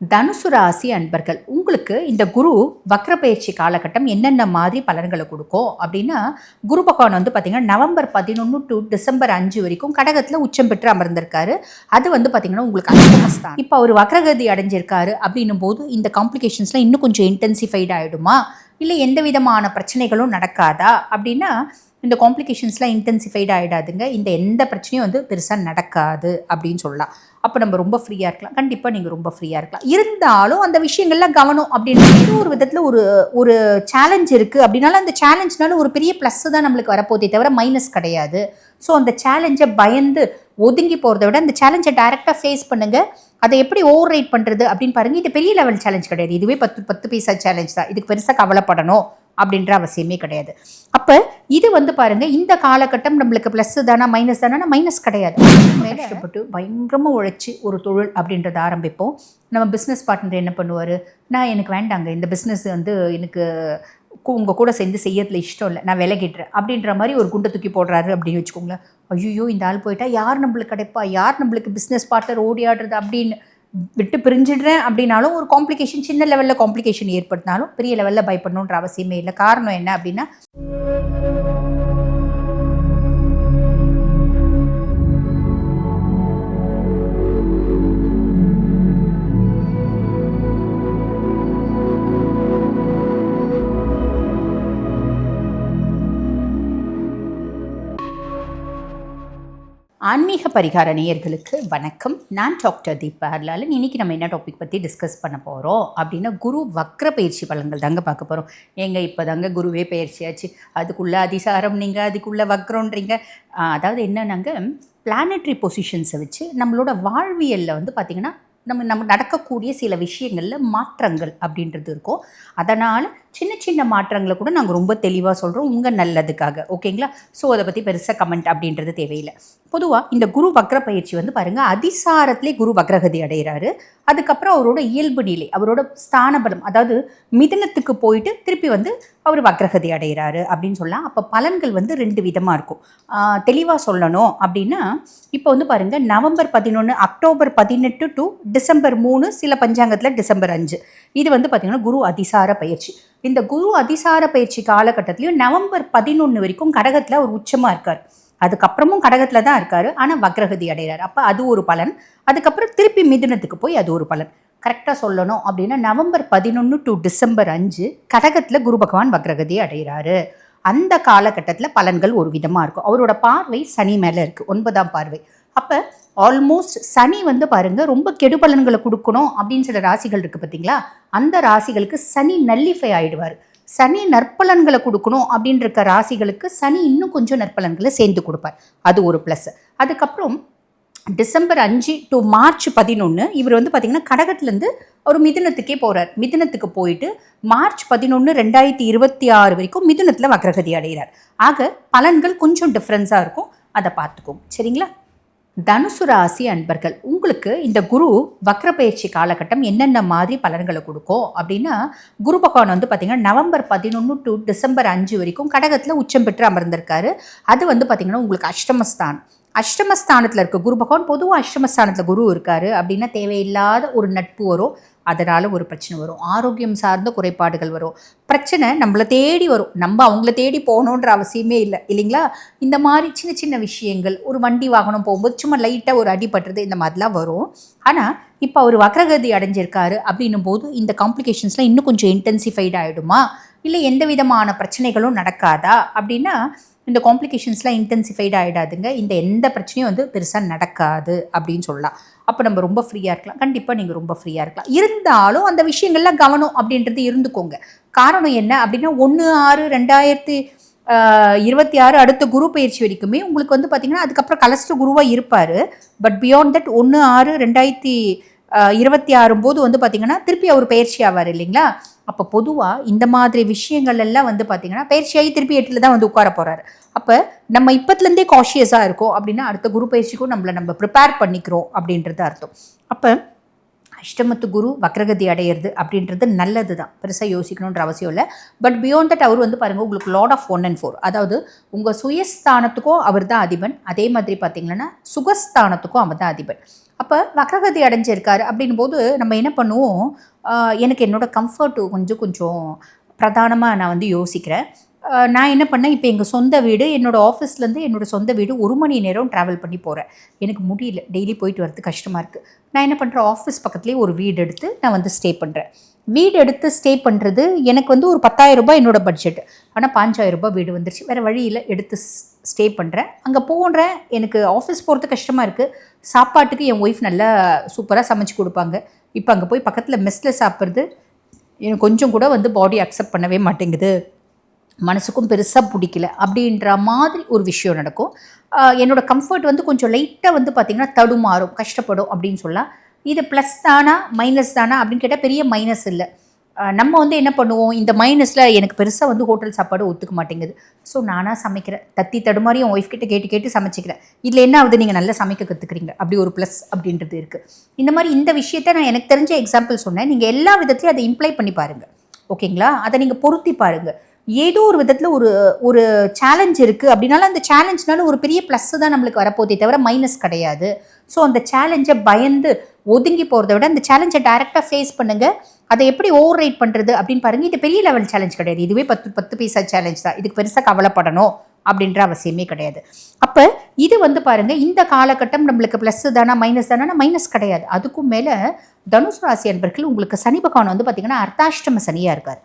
தனுசு ராசி அன்பர்கள் உங்களுக்கு இந்த குரு வக்ர பயிற்சி காலகட்டம் என்னென்ன மாதிரி பலன்களை கொடுக்கும் அப்படின்னா குரு பகவான் வந்து பார்த்தீங்கன்னா நவம்பர் பதினொன்று டு டிசம்பர் அஞ்சு வரைக்கும் கடகத்தில் உச்சம் பெற்று அமர்ந்திருக்காரு. அது வந்து பார்த்தீங்கன்னா உங்களுக்கு அஷ்டமஸ்தான் இப்போ அவர் வக்ரகதி அடைஞ்சிருக்காரு அப்படின்னும் போது இந்த காம்ப்ளிகேஷன்ஸ்லாம் இன்னும் கொஞ்சம் இன்டென்சிஃபைட் ஆகிடுமா இல்லை எந்த விதமான பிரச்சனைகளும் நடக்காதா? அப்படின்னா இந்த காம்ப்ளிகேஷன்ஸ்லாம் இன்டென்சிஃபைட் ஆகிடாதுங்க இந்த எந்த பிரச்சனையும் வந்து பெருசாக நடக்காது அப்படின்னு சொல்லலாம். அப்போ நம்ம ரொம்ப ஃப்ரீயாக இருக்கலாம். கண்டிப்பாக நீங்கள் ரொம்ப ஃப்ரீயாக இருக்கலாம். இருந்தாலும் அந்த விஷயங்கள்லாம் கவனம் அப்படின்னு ஏதோ ஒரு விதத்தில் ஒரு ஒரு சேலஞ்ச் இருக்குது அப்படின்னாலும் அந்த சேலஞ்ச்னால ஒரு பெரிய ப்ளஸ் தான் நம்மளுக்கு வரப்போதே தவிர மைனஸ் கிடையாது. ஸோ அந்த சேலஞ்சை பயந்து ஒதுங்கி போகிறத விட அந்த சேலஞ்சை டைரெக்டாக ஃபேஸ் பண்ணுங்கள் அதை எப்படி ஓவர் ரைட் பண்ணுறது அப்படின்னு பாருங்கள் இது பெரிய லெவல் சேலஞ்ச் கிடையாது. இதுவே பத்து பத்து பைசா சேலஞ்ச் தான். இதுக்கு பெருசாக கவலைப்படணும். அப்படின்ற அவசியமே கிடையாது. அப்போ இது வந்து பாருங்க இந்த காலகட்டம் நம்மளுக்கு ப்ளஸ் தானா மைனஸ் தானா மைனஸ் கிடையாது. கஷ்டப்பட்டு பயங்கரமாக உழைச்சி ஒரு தொழில் அப்படின்றத ஆரம்பிப்போம். நம்ம பிஸ்னஸ் பார்ட்னர் என்ன பண்ணுவார்? நான் எனக்கு வேண்டாங்க இந்த பிஸ்னஸ் வந்து எனக்கு உங்கள் கூட சேர்ந்து செய்யறதுல இஷ்டம் இல்லை நான் விலகிடுறேன் அப்படின்ற மாதிரி ஒரு குண்டை தூக்கி போடுறாரு அப்படின்னு வச்சுக்கோங்களேன். ஐயோ இந்த ஆள் போயிட்டா யார் நம்மளுக்கு கிடைப்பா? யார் நம்மளுக்கு பிஸ்னஸ் பார்ட்னர் ஓடி ஆடுறது? அப்படின்னு விட்டு பிரிஞ்சிடுறேன் அப்படின்னாலும் ஒரு காம்ப்ளிகேஷன் சின்ன லெவலில் காம்ப்ளிகேஷன் ஏற்படுத்தினாலும் பெரிய லெவலில் பயப்படணுன்ற அவசியமே இல்லை. காரணம் என்ன அப்படின்னா ஆன்மீக பரிகார நேயர்களுக்கு வணக்கம். நான் டாக்டர் தீபா ஹர்லாலன். இன்னைக்கு நம்ம என்ன டாபிக் பற்றி டிஸ்கஸ் பண்ண போகிறோம் அப்படின்னா குரு வக்ர பயிற்சி பலன்கள் தாங்க பார்க்க போகிறோம் ஏங்க இப்போ தாங்க குருவே பயிற்சியாச்சு அதுக்குள்ளே அதிசாரம் நீங்கள் அதுக்குள்ளே வக்ரன்றீங்க அதாவது என்னன்னாங்க பிளானட்ரி பொசிஷன்ஸை வச்சு நம்மளோட வாழ்வியலில் வந்து பார்த்திங்கன்னா நம்ம நம்ம நடக்கக்கூடிய சில விஷயங்களில் மாற்றங்கள் அப்படின்றது இருக்கும். அதனால் சின்ன சின்ன மாற்றங்களை கூட நாங்கள் ரொம்ப தெளிவாக சொல்கிறோம் உங்கள் நல்லதுக்காக. ஓகேங்களா? ஸோ அதை பற்றி பெருசாக கமெண்ட் அப்படின்றது தேவையில்லை. பொதுவாக இந்த குரு வக்ர பயிற்சி வந்து பாருங்கள் அதிசாரத்திலே குரு வக்ரகதி அடைகிறாரு. அதுக்கப்புறம் அவரோட இயல்பு நிலை அவரோட ஸ்தான பலம் அதாவது மிதனத்துக்கு போயிட்டு திருப்பி வந்து அவர் வக்ரகதி அடைகிறாரு அப்படின்னு சொல்லலாம். அப்போ பலன்கள் வந்து ரெண்டு விதமாக இருக்கும். தெளிவாக சொல்லணும் அப்படின்னா இப்போ வந்து பாருங்கள் நவம்பர் பதினொன்று அக்டோபர் பதினெட்டு டு டிசம்பர் மூணு சில பஞ்சாங்கத்தில் டிசம்பர் அஞ்சு. இது வந்து பார்த்திங்கன்னா குரு அதிசார பயிற்சி. இந்த குரு அதிசார பயிற்சி காலகட்டத்திலையும் நவம்பர் பதினொன்று வரைக்கும் கடகத்தில் ஒரு உச்சமாக இருக்கார். அதுக்கப்புறமும் கடகத்தில் தான் இருக்கார். ஆனால் வக்ரகதி அடைகிறார் அப்போ அது ஒரு பலன். அதுக்கப்புறம் திருப்பி மிதுனத்துக்கு போய் அது ஒரு பலன். கரெக்டாக சொல்லணும் அப்படின்னா நவம்பர் பதினொன்று டு டிசம்பர் அஞ்சு கடகத்தில் குரு பகவான் வக்ரகதி அடைகிறாரு. அந்த காலகட்டத்தில் பலன்கள் ஒரு விதமாக இருக்கும். அவரோட பார்வை சனி மேலே இருக்குது ஒன்பதாம் பார்வை. அப்போ ஆல்மோஸ்ட் சனி வந்து பாருங்கள் ரொம்ப கெடுபலன்களை கொடுக்கணும் அப்படின்னு சில ராசிகள் இருக்குது பார்த்தீங்களா அந்த ராசிகளுக்கு சனி நல்லிஃபை ஆகிடுவார் சனி நற்பலன்களை கொடுக்கணும் அப்படின்னு இருக்க ராசிகளுக்கு சனி இன்னும் கொஞ்சம் நற்பலன்களை சேர்ந்து கொடுப்பார். அது ஒரு ப்ளஸ் அதுக்கப்புறம் டிசம்பர் அஞ்சு டு மார்ச் பதினொன்று இவர் வந்து பார்த்திங்கன்னா கடகத்துலேருந்து ஒரு மிதுனத்துக்கே போகிறார் மிதுனத்துக்கு போயிட்டு மார்ச் பதினொன்று ரெண்டாயிரத்தி இருபத்தி ஆறு வரைக்கும் மிதுனத்தில் வக்ரகதி அடைகிறார். ஆக பலன்கள் கொஞ்சம் டிஃப்ரென்ஸாக இருக்கும். அதை பார்த்துக்கோங்க. சரிங்களா? தனுசு ராசி அன்பர்கள் உங்களுக்கு இந்த குரு வக்ர பயிற்சி காலகட்டம் என்னென்ன மாதிரி பலன்களை கொடுக்கும் அப்படின்னா குரு பகவான் வந்து பார்த்திங்கன்னா நவம்பர் பதினொன்று டு டிசம்பர் அஞ்சு வரைக்கும் கடகத்தில் உச்சம் பெற்று அமர்ந்திருக்காரு. அது வந்து பார்த்திங்கன்னா உங்களுக்கு அஷ்டமஸ்தான் அஷ்டமஸ்தானத்தில் இருக்க குரு பகவான் பொதுவாக அஷ்டமஸ்தானத்தில் குரு இருக்காரு அப்படின்னா தேவையில்லாத ஒரு நட்பு வரும். அதனால் ஒரு பிரச்சனை வரும். ஆரோக்கியம் சார்ந்த குறைபாடுகள் வரும். பிரச்சனை நம்மளை தேடி வரும். நம்ம அவங்கள தேடி போகணுன்ற அவசியமே இல்லை. இல்லைங்களா? இந்த மாதிரி சின்ன சின்ன விஷயங்கள் ஒரு வண்டி வாகனம் போகும்போது சும்மா லைட்டாக ஒரு அடிபட்டுறது இந்த மாதிரிலாம் வரும். ஆனால் இப்போ அவர் வக்ரகதி அடைஞ்சிருக்காரு அப்படின்னும் போது இந்த காம்ப்ளிகேஷன்ஸ்லாம் இன்னும் கொஞ்சம் இன்டென்சிஃபைட் ஆகிடுமா இல்லை எந்த விதமான பிரச்சனைகளும் நடக்காதா? அப்படின்னா இந்த காம்ப்ளிகேஷன்ஸ்லாம் இன்டென்சிஃபைட் ஆகிடாதுங்க இந்த எந்த பிரச்சனையும் வந்து பெருசாக நடக்காது அப்படின்னு சொல்லலாம். அப்போ நம்ம ரொம்ப ஃப்ரீயாக இருக்கலாம். கண்டிப்பாக நீங்கள் ரொம்ப ஃப்ரீயாக இருக்கலாம். இருந்தாலும் அந்த விஷயங்கள்லாம் கவனம் அப்படின்றது இருந்துக்கோங்க. காரணம் என்ன அப்படின்னா ஒன்று ஆறு ரெண்டாயிரத்தி இருபத்தி ஆறு அடுத்த குரு பயிற்சி வரைக்குமே உங்களுக்கு வந்து பார்த்திங்கன்னா அதுக்கப்புறம் கலஸ்டர் குருவாக இருப்பார். பட் பியாண்ட் தட் ஒன்று ஆறு ரெண்டாயிரத்தி இருபத்தி ஆறும் போது வந்து பார்த்திங்கன்னா திருப்பி அவர் பயிற்சி ஆவார் இல்லைங்களா? அப்போ பொதுவாக இந்த மாதிரி விஷயங்கள் எல்லாம் வந்து பார்த்திங்கன்னா பயிற்சியாகி திருப்பி எட்டில் தான் வந்து உட்கார போகிறாரு அப்போ நம்ம இப்பத்துலேருந்தே காஷியஸாக இருக்கோம் அப்படின்னா அடுத்த குரு பயிற்சிக்கும் நம்மளை நம்ம ப்ரிப்பேர் பண்ணிக்கிறோம் அப்படின்றது அர்த்தம். அப்போ அஷ்டமத்து குரு வக்ரகதி அடையிறது அப்படின்றது நல்லது தான் பெருசாக யோசிக்கணுன்ற அவசியம் இல்லை. பட் பியாண்ட் தட் அவர் வந்து பாருங்கள் உங்களுக்கு lord of one and four அதாவது உங்கள் சுயஸ்தானத்துக்கும் அவர் தான் அதிபன். அதே மாதிரி பார்த்தீங்கன்னா சுகஸ்தானத்துக்கும் அவர் தான் அதிபன். அப்போ வக்ரகதி அடைஞ்சிருக்காரு அப்படின் போது நம்ம என்ன பண்ணுவோம்? எனக்கு என்னோடய கம்ஃபர்ட் கொஞ்சம் கொஞ்சம் பிரதானமாக நான் வந்து யோசிக்கிறேன். நான் என்ன பண்ணேன்? இப்போ எங்கள் சொந்த வீடு என்னோடய ஆஃபீஸ்லேருந்து என்னோடய சொந்த வீடு ஒரு மணி நேரம் ட்ராவல் பண்ணி போகிறேன் எனக்கு முடியல. டெய்லி போயிட்டு வரது கஷ்டமாக இருக்குது நான் என்ன பண்ணுறேன் ஆஃபீஸ் பக்கத்துலேயே ஒரு வீடு எடுத்து நான் வந்து ஸ்டே பண்ணுறேன் வீடு எடுத்து ஸ்டே பண்ணுறது எனக்கு வந்து ஒரு பத்தாயிரம் ரூபாய் என்னோடய பட்ஜெட் ஆனால் பாஞ்சாயிரம் ரூபாய் வீடு வந்துருச்சு. வேறு வழியில் எடுத்து ஸ்டே பண்ணுறேன் அங்கே போகிறேன் எனக்கு ஆஃபீஸ் போகிறது கஷ்டமாக இருக்குது சாப்பாட்டுக்கு என் ஒய்ஃப் நல்லா சூப்பராக சமைச்சு கொடுப்பாங்க. இப்போ அங்கே போய் பக்கத்தில் மெஸ்ஸில் சாப்பிட்றது எனக்கு கொஞ்சம் கூட வந்து பாடி அக்செப்ட் பண்ணவே மாட்டேங்குது. மனசுக்கும் பெருசாக பிடிக்கல அப்படின்ற மாதிரி ஒரு விஷயம் நடக்கும். என்னோடய கம்ஃபர்ட் வந்து கொஞ்சம் லைட்டாக வந்து பார்த்திங்கன்னா தடுமாறும் கஷ்டப்படும் அப்படின்னு சொல்லலாம். இது ப்ளஸ் தானா மைனஸ் தானா அப்படின்னு கேட்டால் பெரிய மைனஸ் இல்லை. நம்ம வந்து என்ன பண்ணுவோம்? இந்த மைனஸில் எனக்கு பெருசாக வந்து ஹோட்டல் சாப்பாடு ஒத்துக்க மாட்டேங்குது. ஸோ நானாக சமைக்கிறேன். தத்தி தடுமாறி என் ஒய்ஃப் கிட்ட கேட்டு கேட்டு சமைச்சிக்கிறேன். இதில் என்ன ஆகுது? நீங்கள் நல்லா சமைக்க கற்றுக்குறீங்க அப்படி ஒரு ப்ளஸ் அப்படின்றது இருக்குது இந்த மாதிரி இந்த விஷயத்த நான் எனக்கு தெரிஞ்ச எக்ஸாம்பிள் சொன்னேன். நீங்கள் எல்லா விதத்தையும் அதை இம்ப்ளை பண்ணி பாருங்கள் ஓகேங்களா அதை நீங்கள் பொருத்தி பாருங்கள் ஏதோ ஒரு விதத்தில் ஒரு ஒரு சேலஞ்ச் இருக்குது அப்படின்னாலும் அந்த சேலஞ்ச்னால ஒரு பெரிய ப்ளஸ் தான் நம்மளுக்கு வரப்போதே தவிர மைனஸ் கிடையாது. ஸோ அந்த சேலஞ்சை பயந்து ஒதுங்கி போகிறத விட அந்த சேலஞ்சை டைரெக்டாக ஃபேஸ் பண்ணுங்கள் அதை எப்படி ஓவர் ரைட் பண்ணுறது அப்படின்னு பாருங்கள் இது பெரிய லெவல் சேலஞ்ச் கிடையாது. இதுவே பத்து பத்து பைசா சேலஞ்ச் தான். இதுக்கு பெருசாக கவலைப்படணும் அப்படின்ற அவசியமே கிடையாது. அப்போ இது வந்து பாருங்கள் இந்த காலகட்டம் நம்மளுக்கு ப்ளஸ் தானா மைனஸ் தானா மைனஸ் கிடையாது. அதுக்கும் மேலே தனுசு ராசி அன்பர்கள் உங்களுக்கு சனி பகவான் வந்து பார்த்தீங்கன்னா அர்த்தாஷ்டம சனியாக இருக்கார்.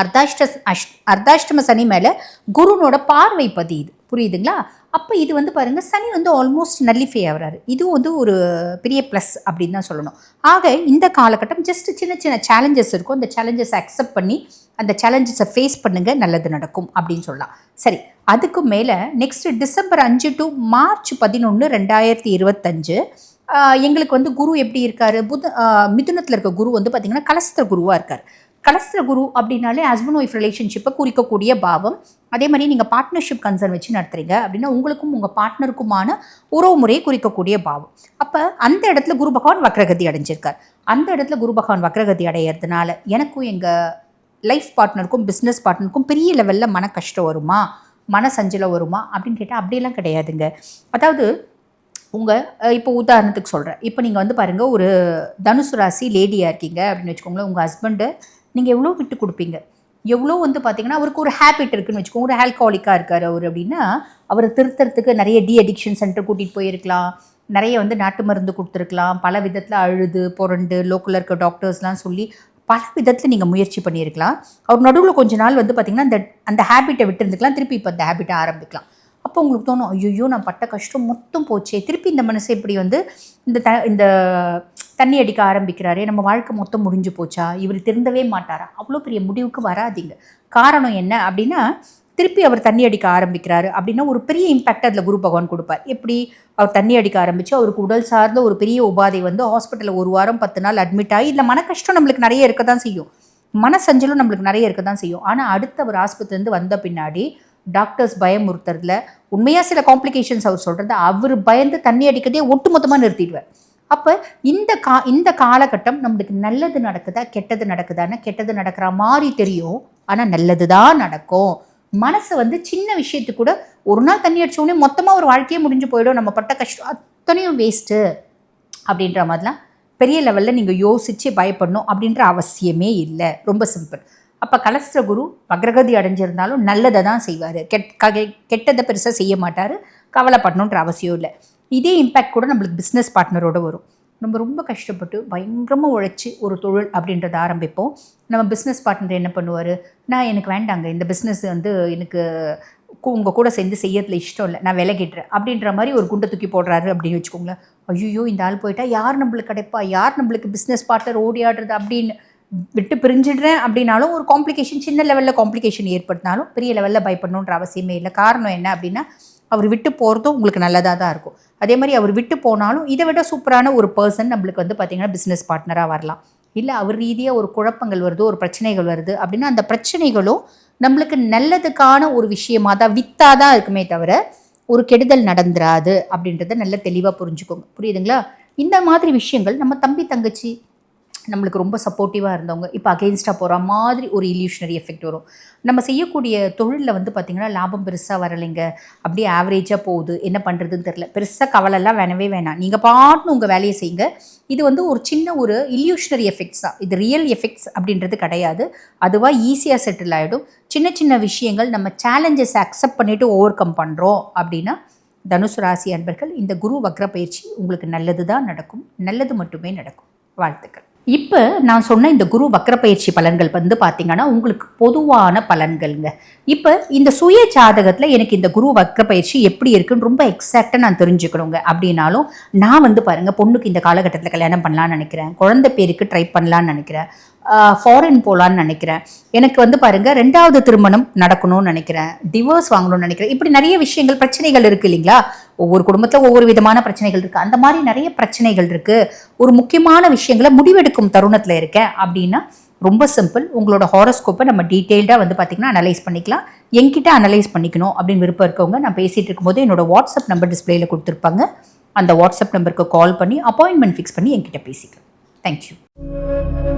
அர்த்தாஷ்ட அஷ் அர்த்தாஷ்டம சனி மேலே குருனோட பார்வை பதியுது. புரியுதுங்களா? அப்போ இது வந்து பாருங்கள் சனி வந்து ஆல்மோஸ்ட் நல்லிஃபை ஆகிறாரு. இதுவும் வந்து ஒரு பெரிய ப்ளஸ் அப்படின்னு தான் சொல்லணும். ஆக இந்த காலகட்டம் ஜஸ்ட் சின்ன சின்ன சேலஞ்சஸ் இருக்கும். அந்த சேலஞ்சஸ் அக்செப்ட் பண்ணி அந்த சேலஞ்சஸை ஃபேஸ் பண்ணுங்கள் நல்லது நடக்கும் அப்படின்னு சொல்லலாம். சரி அதுக்கு மேலே நெக்ஸ்ட் டிசம்பர் அஞ்சு டு மார்ச் பதினொன்று ரெண்டாயிரத்தி இருபத்தஞ்சு எங்களுக்கு வந்து குரு எப்படி இருக்கார்? புத மிதுனத்தில் இருக்க குரு வந்து பார்த்திங்கன்னா கலஸ்திர குருவாக இருக்கார். கலஸ்திர குரு அப்படின்னாலே ஹஸ்பண்ட் ஒய்ஃப் ரிலேஷன்ஷிப்பை குறிக்கக்கூடிய பாவம். அதே மாதிரி நீங்கள் பார்ட்னர்ஷிப் கன்சர்ன் வச்சு நடத்துறீங்க அப்படின்னா உங்களுக்கும் உங்கள் பார்ட்னருக்குமான உறவு முறையை குறிக்கக்கூடிய பாவம். அப்போ அந்த இடத்துல குரு பகவான் வக்ரகதி அடைஞ்சிருக்கார். அந்த இடத்துல குரு பகவான் வக்ரகதி அடையிறதுனால எனக்கும் எங்கள் லைஃப் பார்ட்னருக்கும் பிஸ்னஸ் பார்ட்னருக்கும் பெரிய லெவலில் மன கஷ்டம் வருமா? மன சஞ்சலம் வருமா? அப்படின்னு கேட்டால் அப்படியெல்லாம் கிடையாதுங்க. அதாவது உங்கள் இப்போ உதாரணத்துக்கு சொல்கிறேன் இப்போ நீங்கள் வந்து பாருங்கள் ஒரு தனுசு ராசி லேடியாக இருக்கீங்க அப்படின்னு வச்சுக்கோங்களேன். உங்கள் ஹஸ்பண்டு நீங்கள் எவ்வளோ விட்டு கொடுப்பீங்க? எவ்வளோ வந்து பார்த்தீங்கன்னா அவருக்கு ஒரு ஹேபிட் இருக்குன்னு வச்சுக்கோங்க. ஒரு ஆல்கஹாலிக்காக இருக்கார் அவர் அப்படின்னா அவரை திருத்தறதுக்கு நிறைய டி அடிக்ஷன் சென்டர் கூட்டிகிட்டு போயிருக்கலாம். நிறைய வந்து நாட்டு மருந்து கொடுத்துருக்கலாம். பல விதத்தில் அழுது புரண்டு லோக்கலில் இருக்க டாக்டர்ஸ்லாம் சொல்லி பல விதத்தில் நீங்கள் முயற்சி பண்ணியிருக்கலாம். அவர் நடுவில் கொஞ்ச நாள் வந்து பார்த்திங்கன்னா அந்த அந்த ஹேபிட்டை விட்டுருந்துக்கலாம். திருப்பி இப்போ அந்த ஹேபிட்டை ஆரம்பிக்கலாம். அப்போ உங்களுக்கு தோணும் ஐயோ நான் பட்ட கஷ்டம் மொத்தம் போச்சே. திருப்பி இந்த மனசை இப்படி வந்து இந்த த இந்த தண்ணி அடிக்க ஆரம்பிக்கிறாரே நம்ம வாழ்க்கை மொத்தம் முடிஞ்சு போச்சா? இவர் திருந்தவே மாட்டாரா? அவ்வளோ பெரிய முடிவுக்கு வராதீங்க. காரணம் என்ன அப்படின்னா திருப்பி அவர் தண்ணி அடிக்க ஆரம்பிக்கிறாரு அப்படின்னா ஒரு பெரிய இம்பேக்ட் அதில் குரு பகவான் கொடுப்பார். எப்படி? அவர் தண்ணி அடிக்க ஆரம்பித்து அவருக்கு உடல் சார்ந்த ஒரு பெரிய உபாதை வந்து ஹாஸ்பிட்டலில் ஒரு வாரம் பத்து நாள் அட்மிட் ஆகி இல்லை மன கஷ்டம் நம்மளுக்கு நிறைய இருக்க தான் செய்யும். மனசஞ்சலும் நம்மளுக்கு நிறைய இருக்க தான் செய்யும். ஆனால் அடுத்து அவர் ஆஸ்பத்திரிலேருந்து வந்த பின்னாடி டாக்டர்ஸ் பயமுறுத்துறதுல உண்மையாக சில காம்ப்ளிகேஷன்ஸ் அவர் சொல்கிறது அவர் பயந்து தண்ணி அடிக்கிறதே ஒட்டுமொத்தமாக நிறுத்திடுவார். அப்போ இந்த கா இந்த காலகட்டம் நம்மளுக்கு நல்லது நடக்குதா கெட்டது நடக்குதான்னு கெட்டது நடக்கிற மாதிரி தெரியும். ஆனால் நல்லது தான் நடக்கும். மனசு வந்து சின்ன விஷயத்துக்கு கூட ஒரு நாள் தண்ணி அடிச்ச மொத்தமாக ஒரு வாழ்க்கையே முடிஞ்சு போயிடும். நம்ம பட்ட கஷ்டம் அத்தனையும் வேஸ்ட்டு அப்படின்ற மாதிரிலாம் பெரிய லெவலில் நீங்கள் யோசித்து பயப்படணும் அப்படின்ற அவசியமே இல்லை. ரொம்ப சிம்பிள் அப்போ கலஸ்திர குரு பக்ரகதி அடைஞ்சிருந்தாலும் நல்லதை தான் செய்வார். கெட் கெட்டதை பெருசாக செய்ய மாட்டார். கவலைப்படணுன்ற அவசியம் இல்லை. இதே இம்பேக்ட் கூட நம்மளுக்கு பிஸ்னஸ் பார்ட்னரோட வரும். நம்ம ரொம்ப கஷ்டப்பட்டு பயங்கரமாக உழைச்சி ஒரு தொழில் அப்படின்றத ஆரம்பிப்போம். நம்ம பிஸ்னஸ் பார்ட்னர் என்ன பண்ணுவார்? நான் எனக்கு வேண்டாங்க இந்த பிஸ்னஸ் வந்து எனக்கு உங்கள் கூட சேர்ந்து செய்யறதுல இஷ்டம் இல்லை. நான் விலகிடுறேன் அப்படின்ற மாதிரி ஒரு குண்டை தூக்கி போடுறாரு அப்படின்னு வச்சுக்கோங்களேன். ஐயோ இந்த ஆள் போயிட்டா யார் நம்மளுக்கு கிடைப்பா? யார் நம்மளுக்கு பிஸ்னஸ் பார்ட்னர் ஓடி ஆடுறது? அப்படின்னு விட்டு பிரிஞ்சிடுறேன் அப்படின்னாலும் ஒரு காம்ப்ளிகேஷன் சின்ன லெவலில் காம்ப்ளிகேஷன் ஏற்படுத்தினாலும் பெரிய லெவலில் பயப்படணுன்ற அவசியமே இல்லை. காரணம் என்ன அப்படின்னா அவர் விட்டு போகிறதும் உங்களுக்கு நல்லதாக தான் இருக்கும். அதே மாதிரி அவர் விட்டு போனாலும் இதை விட சூப்பரான ஒரு பர்சன் நம்மளுக்கு வந்து பார்த்திங்கன்னா பிஸ்னஸ் பார்ட்னராக வரலாம். இல்லை அவர் ரீதியாக ஒரு குழப்பங்கள் வருது ஒரு பிரச்சனைகள் வருது அப்படின்னா அந்த பிரச்சனைகளும் நம்மளுக்கு நல்லதுக்கான ஒரு விஷயமா தான் வித்தாக தான் இருக்குமே தவிர ஒரு கெடுதல் நடந்துராது அப்படின்றத நல்ல தெளிவாக புரிஞ்சுக்கோங்க. புரியுதுங்களா? இந்த மாதிரி விஷயங்கள் நம்ம தம்பி தங்கச்சி நம்மளுக்கு ரொம்ப சப்போர்ட்டிவாக இருந்தவங்க. இப்போ அகெயின்ஸ்டாக போகிற மாதிரி ஒரு இல்யூஷனரி எஃபெக்ட் வரும். நம்ம செய்யக்கூடிய தொழிலில் வந்து பார்த்திங்கன்னா லாபம் பெருசாக வரலைங்க. அப்படியே ஆவரேஜாக போகுது. என்ன பண்ணுறதுன்னு தெரில பெருசாக கவலைலாம் வேணவே வேணாம். நீங்கள் பாட்டுன்னு உங்கள் வேலையை செய்யுங்க. இது வந்து ஒரு சின்ன ஒரு இல்யூஷனரி எஃபெக்ட்ஸ் தான் இது ரியல் எஃபெக்ட்ஸ் அப்படின்றது கிடையாது. அதுவாக ஈஸியாக செட்டில் ஆகிடும் சின்ன சின்ன விஷயங்கள் நம்ம சேலஞ்சஸ் அக்செப்ட் பண்ணிவிட்டு ஓவர் கம் பண்ணுறோம் அப்படின்னா தனுசு ராசி அன்பர்கள் இந்த குரு வக்ர பயிற்சி உங்களுக்கு நல்லது தான் நடக்கும். நல்லது மட்டுமே நடக்கும். வாழ்த்துக்கள். இப்போ நான் சொன்ன இந்த குரு வக்ர பயிற்சி பலன்கள் வந்து பார்த்தீங்கன்னா உங்களுக்கு பொதுவான பலன்கள்ங்க. இப்போ இந்த சுய ஜாதகத்தில் எனக்கு இந்த குரு வக்ர பயிற்சி எப்படி இருக்குன்னு ரொம்ப எக்ஸாக்டாக நான் தெரிஞ்சுக்கணுங்க. அப்படின்னாலும் நான் வந்து பாருங்கள் பொண்ணுக்கு இந்த காலகட்டத்தில் கல்யாணம் பண்ணலான்னு நினைக்கிறேன். குழந்தை பேருக்கு ட்ரை பண்ணலான்னு நினைக்கிறேன். ஃபாரின் போகலான்னு நினைக்கிறேன். எனக்கு வந்து பாருங்கள் ரெண்டாவது திருமணம் நடக்கணும்னு நினைக்கிறேன். டிவோர்ஸ் வாங்கணும்னு நினைக்கிறேன். இப்படி நிறைய விஷயங்கள் பிரச்சனைகள் இருக்குது இல்லைங்களா? ஒவ்வொரு குடும்பத்தில் ஒவ்வொரு விதமான பிரச்சனைகள் இருக்குது அந்த மாதிரி நிறைய பிரச்சனைகள் இருக்குது ஒரு முக்கியமான விஷயங்களை முடிவெடுக்கும் தருணத்தில் இருக்கேன். அப்படின்னா ரொம்ப சிம்பிள் உங்களோட ஹாரோஸ்கோப்பை நம்ம டீட்டெயில்டாக வந்து பார்த்திங்கன்னா அனலைஸ் பண்ணிக்கலாம். என்கிட்ட அனலைஸ் பண்ணிக்கணும் அப்படின்னு விருப்பம் இருக்கவங்க நான் பேசிகிட்டு இருக்கும்போது என்னோட வாட்ஸ்அப் நம்பர் டிஸ்பிளேயில் கொடுத்துருப்பாங்க. அந்த வாட்ஸ்அப் நம்பருக்கு கால் பண்ணி அப்பாயின்மெண்ட் ஃபிக்ஸ் பண்ணி என்கிட்ட பேசிக்கலாம். தேங்க்யூ